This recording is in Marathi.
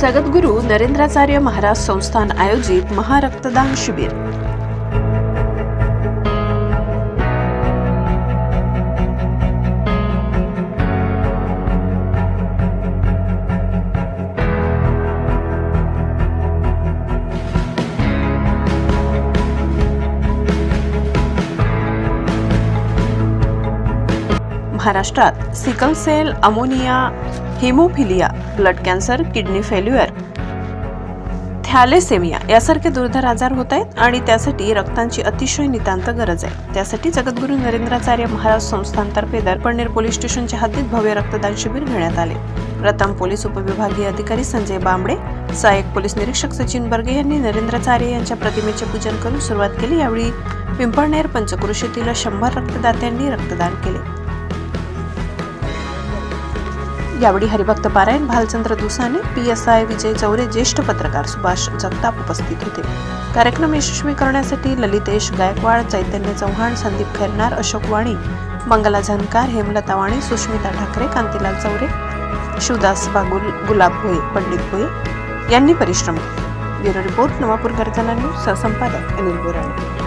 सगद्गुरू नरेंद्राचार्य महाराज संस्थान आयोजित महारक्तदान शिबिर. महाराष्ट्रात sickle cell anaemia haemophilia blood cancer kidney failure. Thalassaemia यासारखे दुर्धर आजार होत आहेत आणि त्यासाठी रक्तांची अतिशय नितांत गरज आहे. त्यासाठी जगद्गुरू नरेंद्राचार्य महाराज संस्थानतर्फे दर्पणनेर पोलीस स्टेशनच्या हद्दीत भव्य रक्तदान शिबिर घेण्यात आले. प्रथम पोलीस उपविभागीय अधिकारी संजय बांबडे सहाय्यक पोलीस निरीक्षक सचिन बर्गे यांनी नरेंद्राचार्य यांच्या प्रतिमेचे पूजन करून सुरुवात केली. यावेळी पिंपळनेर पंचक्रोशीतील शंभर रक्तदात्यांनी रक्तदान केले. यावेळी हरिभक्त पारायण Bhalchandra Dusane P S I Vijay Chaure ज्येष्ठ पत्रकार सुभाष जगताप उपस्थित होते. कार्यक्रम यशस्वी करण्यासाठी ललितेश गायकवाड चैतन्य चव्हाण संदीप खैरनार अशोक वाणी मंगला झनकार हेमलता वाणी सुष्मिता ठाकरे कांतीलाल चौरे शिवदास बागुल गुलाब भोये पंडित भोये यांनी परिश्रम केले. ब्युरो रिपोर्ट नवापूर गर्जना न्यूज सहसंपादक अनिल बोराणे